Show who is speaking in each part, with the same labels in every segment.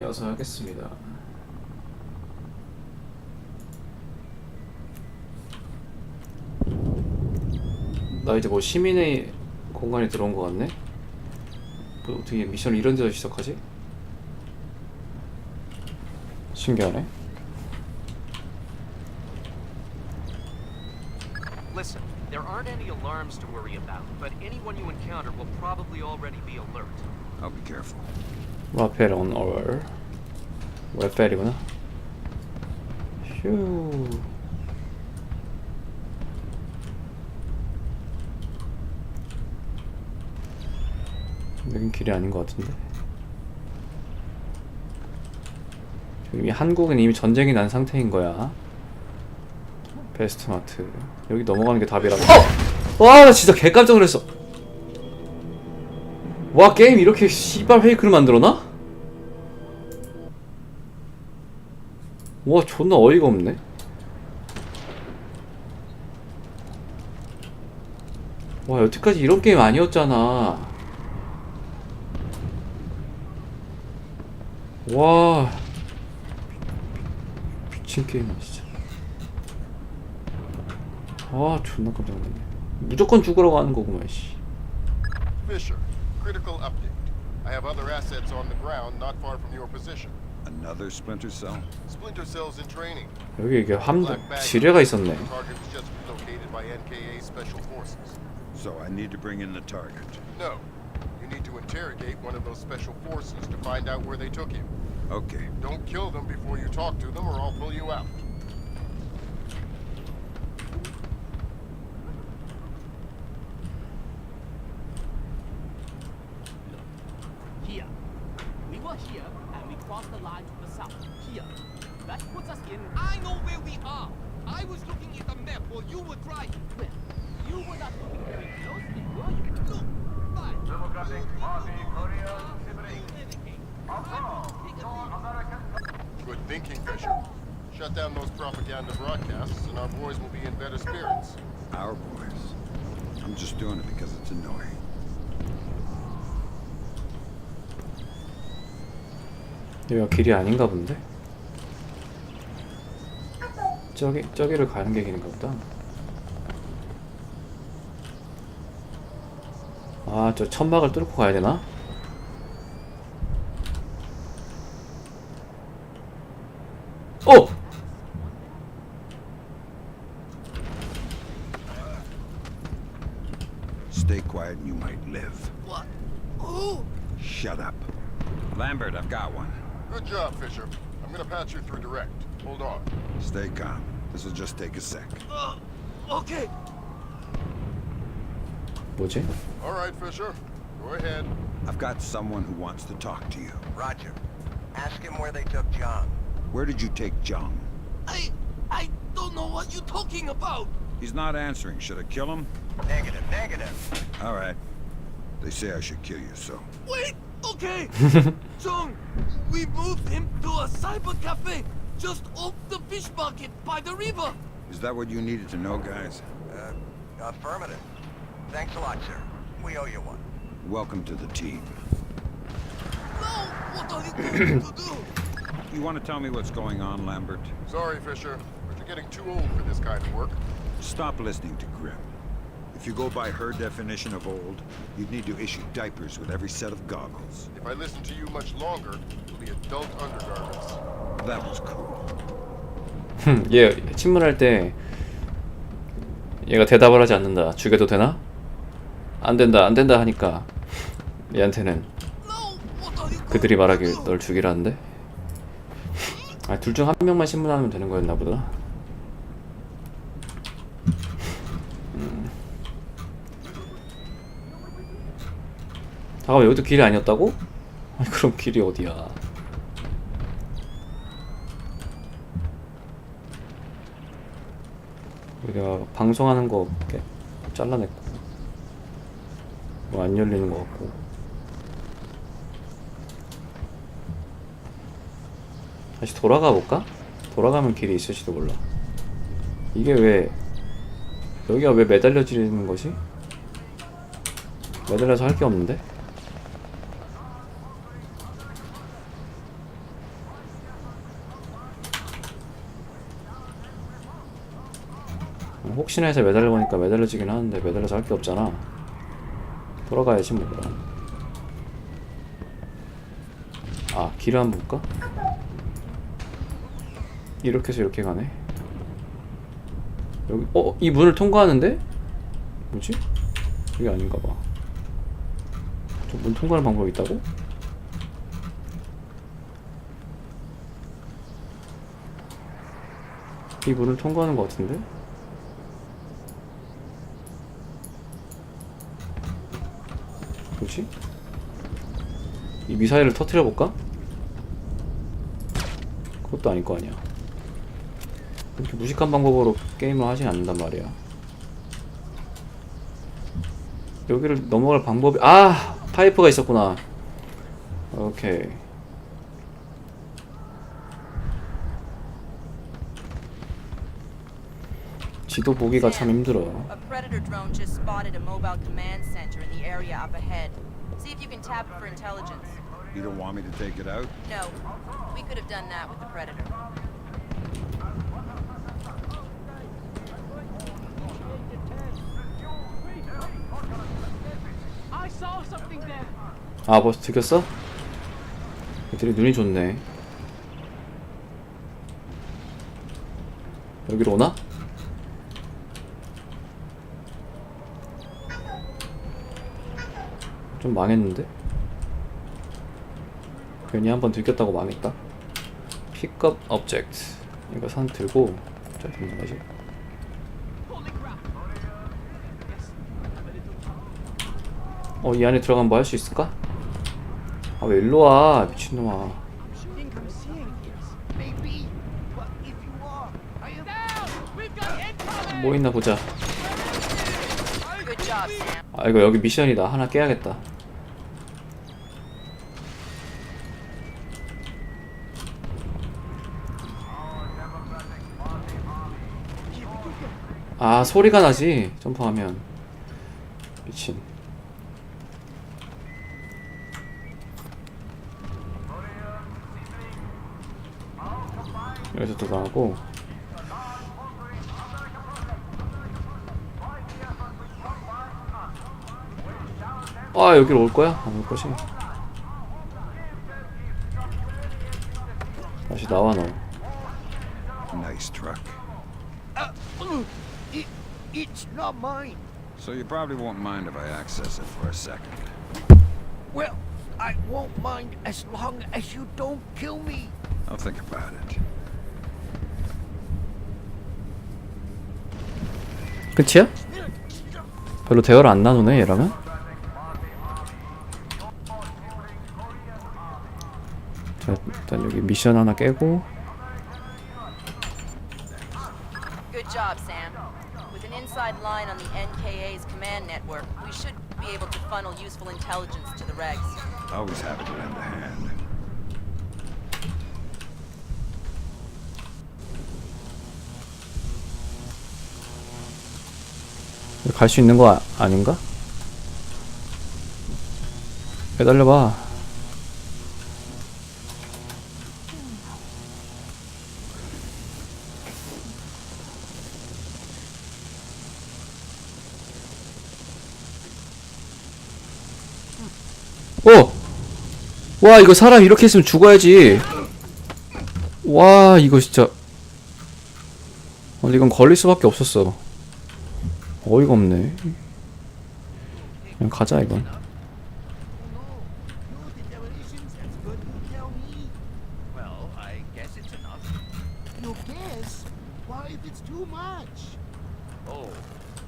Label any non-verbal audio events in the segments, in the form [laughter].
Speaker 1: 이어서 하겠습니다. 나 이제 뭐 시민의 공간에 들어온 것 같네? 뭐 어떻게 미션을 이런 데서 시작하지? 신기하네.
Speaker 2: Listen, there aren't any alarms to worry about, but anyone you encounter will probably already be alert.
Speaker 3: I'll be careful.
Speaker 1: 라펠 on all. 웹펠이구나. 휴. 여긴 길이 아닌 것 같은데. 이미 한국은 이미 전쟁이 난 상태인 거야. 베스트마트. 여기 넘어가는 게 답이라고. 어! 와, 나 진짜 개 깜짝 놀랐어. 와, 게임 이렇게 씨발 페이크를 만들어놔? 와, 존나 어이가 없네. 와, 여태까지 이런 게임 아니었잖아. 와. 미친 게임이야, 진짜. 아, 존나 깜짝 놀랐네. 무조건 죽으라고 하는 거구만, 씨.
Speaker 4: Fisher, critical update. I have other assets on the ground not far from your position.
Speaker 3: Another splinter cell?
Speaker 4: Splinter cells in training.
Speaker 1: 여기 이게 함
Speaker 4: Black bag.
Speaker 1: 지뢰가 있었네.
Speaker 4: Target was just relocated by NKA Special Forces.
Speaker 3: So I need to bring in the target.
Speaker 4: No. You need to interrogate one of those special forces to find out where they took him.
Speaker 3: Okay.
Speaker 4: Don't kill them before you talk to them or I'll pull you out. Fisher. Shut down those propaganda broadcasts and our boys will be in better spirits.
Speaker 3: Our boys. I'm just doing it because it's annoying.
Speaker 1: 여기가 길이 아닌가 본데? 저기 저기를 가는 게 길인가 보다. 아, 저 천막을 뚫고 가야 되나?
Speaker 3: Stay quiet and you might live.
Speaker 5: What? Who?
Speaker 3: Shut up. Lambert, I've got one.
Speaker 4: Good job, Fisher. I'm gonna patch you through direct. Hold on.
Speaker 3: Stay calm. This'll just take a sec.
Speaker 5: Uh, okay.
Speaker 1: 뭐지?
Speaker 4: All right, Fisher. Go ahead.
Speaker 3: I've got someone who wants to talk to you.
Speaker 6: Roger. Ask him where they took John.
Speaker 3: Where did you take Jung?
Speaker 5: I I don't know what you're talking about.
Speaker 3: He's not answering. Should I kill him?
Speaker 6: Negative, negative.
Speaker 3: All right. They say I should kill you, so.
Speaker 5: Wait. Okay. [laughs] Jung, we moved him to a cyber cafe just off the fish market by the river.
Speaker 3: Is that what you needed to know, guys?
Speaker 6: Uh, affirmative. Thanks a lot, sir. We owe you one.
Speaker 3: Welcome to the team.
Speaker 5: No! what are you going to [clears throat] do?
Speaker 3: You want to tell me what's going on, Lambert?
Speaker 4: Sorry, Fisher, but you're getting too old for this kind of work.
Speaker 3: Stop listening to Grim. If you go by her definition of old, you'd need to issue diapers with every set of goggles.
Speaker 4: If I listen to you much longer, it'll be adult undergarments.
Speaker 3: That was cool.
Speaker 1: 얘 친문할 때 얘가 대답을 하지 않는다. 죽여도 되나? 안 된다, 안 된다 하니까 얘한테는
Speaker 5: Now, what are you going
Speaker 1: 그들이 말하길? 널 죽이라는데. 아, 둘 중 한 명만 신문하면 되는 거였나 보다. 잠깐만 여기도 길이 아니었다고? 아니 그럼 길이 어디야? 우리가 방송하는 거 이렇게 잘라냈고 뭐 안 열리는 거 같고 다시 돌아가 볼까? 돌아가면 길이 있을지도 몰라 이게 왜 여기가 왜 매달려지는 거지? 매달려서 할 게 없는데? 혹시나 해서 매달려 보니까 매달려지긴 하는데 매달려서 할 게 없잖아 돌아가야지 뭐 그럼 아 길을 한번 볼까? 이렇게 해서 이렇게 가네 여기 어? 이 문을 통과하는데? 뭐지? 이게 아닌가 봐. 저 문 통과하는 방법이 있다고? 이 문을 통과하는 것 같은데? 뭐지? 이 미사일을 터트려 볼까? 그것도 아닐 거 아니야. 그렇게 무식한 방법으로 게임을 하진 않는단 말이야. 여기를 넘어갈 방법이 아 파이프가 있었구나. 오케이. 지도 보기가 참 힘들어.
Speaker 7: A predator drone just spotted a mobile command center in the area up ahead. See if you can tap it for intelligence.
Speaker 3: You don't want me to take it out?
Speaker 7: No, we could have done that with the predator.
Speaker 8: I saw something there.
Speaker 1: 아 벌써 들켰어? 애들이 눈이 좋네. 여기로 오나? 좀 망했는데? 괜히 한번 들켰다고 망했다. 픽업 object. 이거 산 들고 자 듣는 거지.
Speaker 8: Holy crap. Yes, have a little trouble.
Speaker 1: 어이 안에 들어가면 뭐 할 수 있을까? 아 왜 일로 와 미친놈아. 뭐 있나 보자. 아 이거 여기 미션이다 하나 깨야겠다 아 소리가 나지? 점프하면. 미친. 여기서 또 나가고. 아 여기로 올 거야? 안 올 것이 다시 나와 너
Speaker 3: Nice truck.
Speaker 5: It, it's not mine.
Speaker 3: So you probably won't mind if I access it for a second.
Speaker 5: Well, I won't mind as long as you don't kill me.
Speaker 3: I'll think about it.
Speaker 1: 끝이야? 별로 대화를 안 나누네 얘랑은 자 일단 여기 미션 하나 깨고
Speaker 7: Good job, Sam. Inside line on the NKA's command network, we should be able to funnel useful intelligence to the regs.
Speaker 3: Always have it lend a hand.
Speaker 1: 갈 수 있는 거 아, 아닌가? 매달려봐 와 이거 사람 이렇게 있으면 죽어야지 와 이거 진짜 어, 이건 걸릴 수밖에 없었어 어이가 없네. 그냥 가자 이건.
Speaker 5: No, the demolitions, that's good. You tell me.
Speaker 8: Well, I guess it's enough.
Speaker 5: You guess? Why, if it's too much?
Speaker 8: Oh,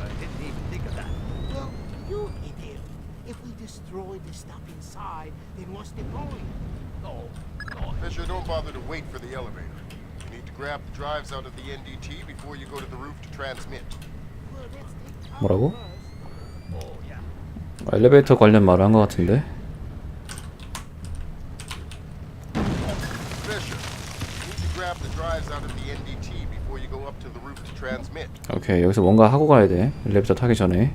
Speaker 8: I didn't even think of that.
Speaker 5: Well, you idiot. If we destroy the stuff inside, then what's the point?
Speaker 8: No, no.
Speaker 4: Fisher, don't bother to wait for the elevator. You need to grab the drives out of the NDT before you go to the roof to transmit.
Speaker 5: Well, let's take time
Speaker 1: 뭐라고?
Speaker 8: Oh.
Speaker 1: 엘리베이터 관련 말을 한 것 같은데. 오케이 여기서 뭔가 하고 가야 돼. 엘리베이터 타기 전에.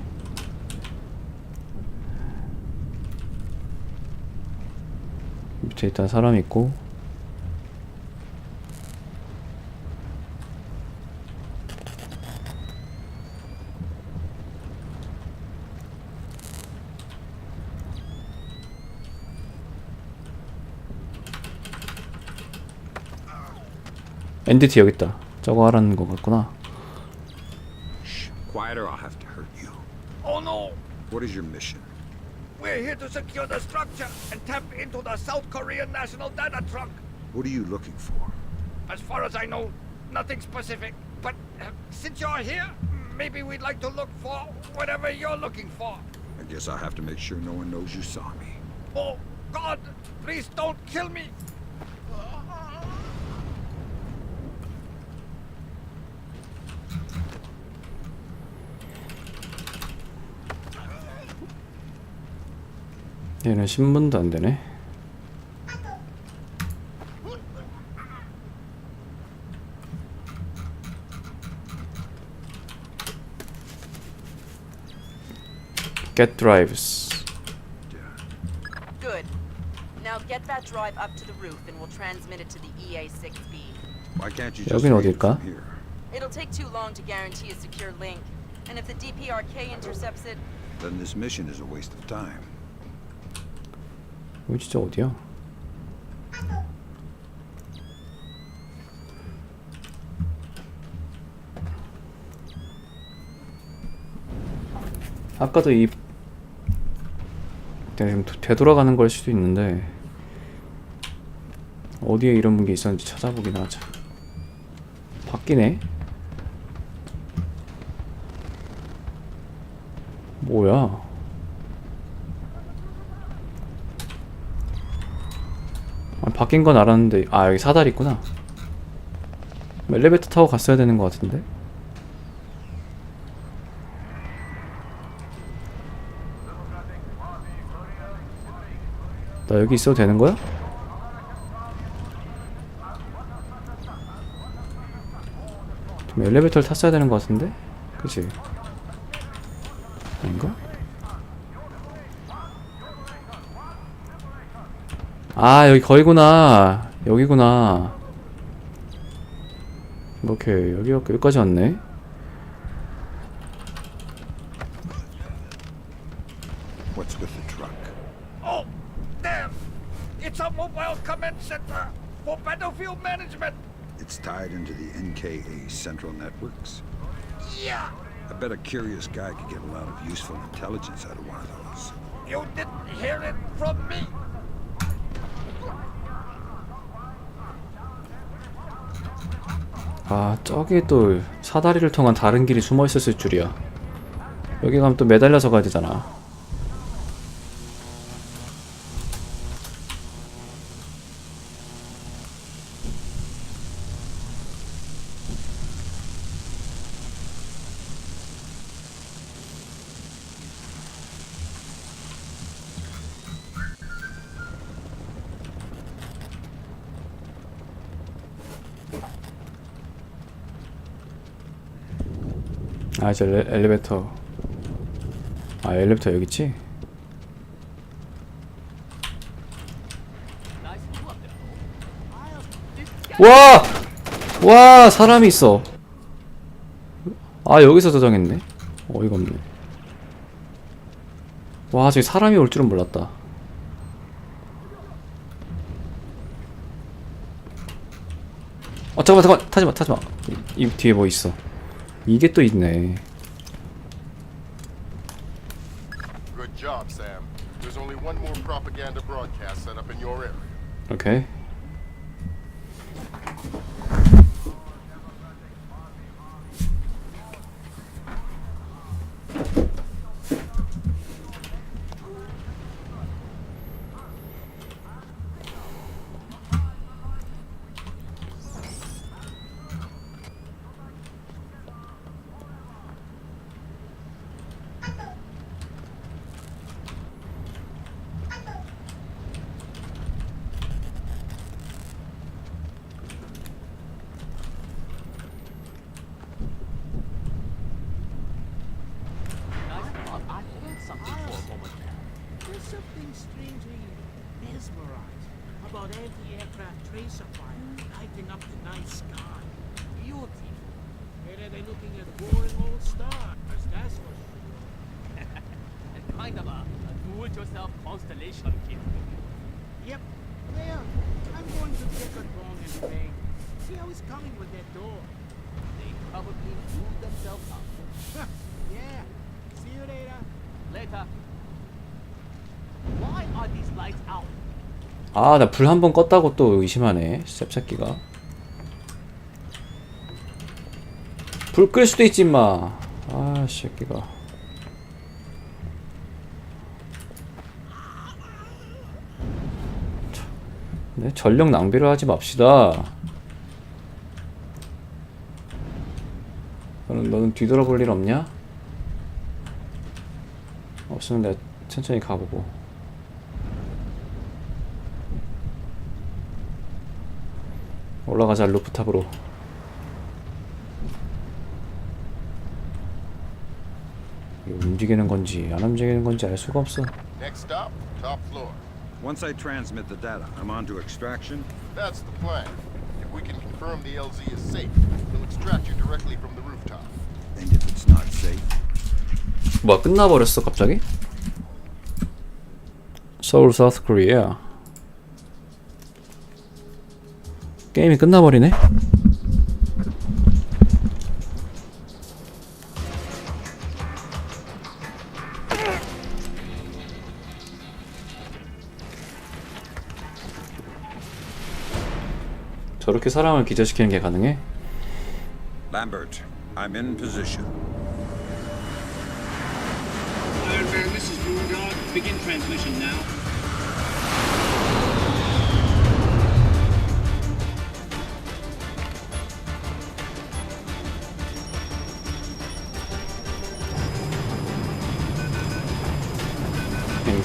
Speaker 1: 밑에 일단 사람 있고. NDT 여기 있다. 저거 하라는 거 같구나.
Speaker 3: Shh. Quiet or I'll have to hurt you.
Speaker 5: Oh no!
Speaker 3: What is your mission?
Speaker 5: We're here to secure the structure and tap into the South Korean national data truck.
Speaker 3: What are you looking for?
Speaker 5: As far as I know, nothing specific. But uh, since you're here, maybe we'd like to look for whatever you're looking for.
Speaker 3: I guess I'll have to make sure no one knows you saw me.
Speaker 5: Oh, God, please don't kill me.
Speaker 1: 얘는 신문도 안 되네. Get drives.
Speaker 7: Good. Now get that drive up to the roof and we'll transmit it to the E EA-6B.
Speaker 3: Why can't you just
Speaker 1: 여긴 어딜까?
Speaker 7: It'll take too long to guarantee a secure link. And if the DPRK intercepts it,
Speaker 3: Then this mission is a waste of time.
Speaker 1: 여기 진짜 어디야? 아까도 이 되돌아가는 걸 수도 있는데 어디에 이런 게 있었는지 찾아보긴 하자. 바뀌네. 뭐야? 바뀐 건 알았는데 아 여기 사다리 있구나 엘리베이터 타고 갔어야 되는 것 같은데 나 여기 있어도 되는 거야? 좀 엘리베이터를 탔어야 되는 것 같은데? 그치? 아닌가? 아 여기 거기구나 여기구나 이렇게 여기 여기까지 왔네
Speaker 3: What's with the truck?
Speaker 5: Oh, damn! It's a mobile command center for battlefield management.
Speaker 3: It's tied into the NKA central networks.
Speaker 5: Yeah,
Speaker 3: I bet a curious guy could get a lot of useful intelligence out of one of those.
Speaker 5: you didn't hear it from me.
Speaker 1: 아 저기 또 사다리를 통한 다른 길이 숨어 있었을 줄이야. 여기 가면 또 매달려서 가야 되잖아 이제 엘리- 엘리베이터. 아 엘리베이터 여기 있지? 와! 와 사람이 있어. 아 여기서 저장했네. 어이가 없네. 와 저기 사람이 올 줄은 몰랐다. 어 잠깐만 잠깐만. 타지마 타지마. 이, 이 뒤에 뭐 있어 이게 또 있네
Speaker 4: Good job, Sam. There's only one more propaganda broadcast set up in your area.
Speaker 1: 오
Speaker 9: Anti-aircraft tracer fire lighting up the night sky. Beautiful. Better than looking at boring old stars, that's for sure.
Speaker 8: And kind of a, a do-it-yourself constellation kit.
Speaker 9: Yep. Well, I'm going to take a dong and see how he's coming with that door.
Speaker 8: They probably moved themselves up.
Speaker 9: Yeah. See you later.
Speaker 8: Later. Why are these lights out?
Speaker 1: 아, 나 불 한 번 껐다고 또 의심하네. cep새끼가. 불 끌 수도 있지, 마. 아, 새끼가. 참, 네, 전력 낭비를 하지 맙시다. 너는, 너는 뒤돌아볼 일 없냐? 없으면 내가 천천히 가보고. 올라가자 루프탑으로 움직이는 건지 안 움직이는 건지 알 수가 없어
Speaker 4: Next stop, top floor.
Speaker 3: Once I transmit the data, I'm on to extraction.
Speaker 4: That's the plan. If we can confirm the LZ is safe, we'll extract you directly from the rooftop.
Speaker 3: And if it's not safe,
Speaker 1: 뭐야 끝나버렸어 갑자기? 서울 사우스 코리아 게임이 끝나버리네? 저렇게 사람을 기절시키는 게 가능해?
Speaker 3: Lambert, I'm in position.
Speaker 10: Iron Man, this is Moondog. Begin transmission now.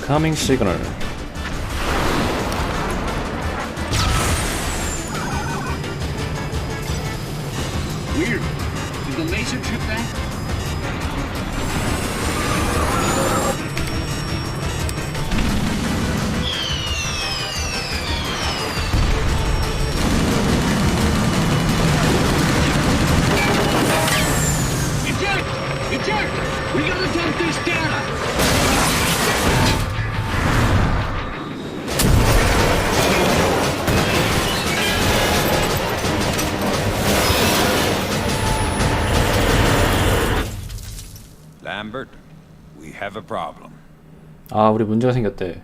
Speaker 1: Incoming signal.
Speaker 3: have a problem.
Speaker 1: 아 우리 문제가 생겼대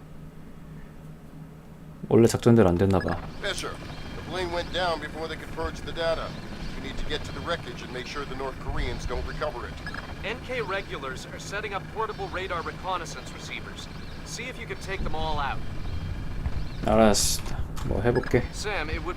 Speaker 1: 원래 작전대로 안 됐나봐
Speaker 4: Fisher, the plane went down before they could purge the data. We need to get to the wreckage and make sure the North Koreans don't recover it.
Speaker 2: NK regulars are setting up portable radar reconnaissance receivers. See if you can take them all out.
Speaker 1: 알았어 뭐 해볼게
Speaker 2: Sam, it would be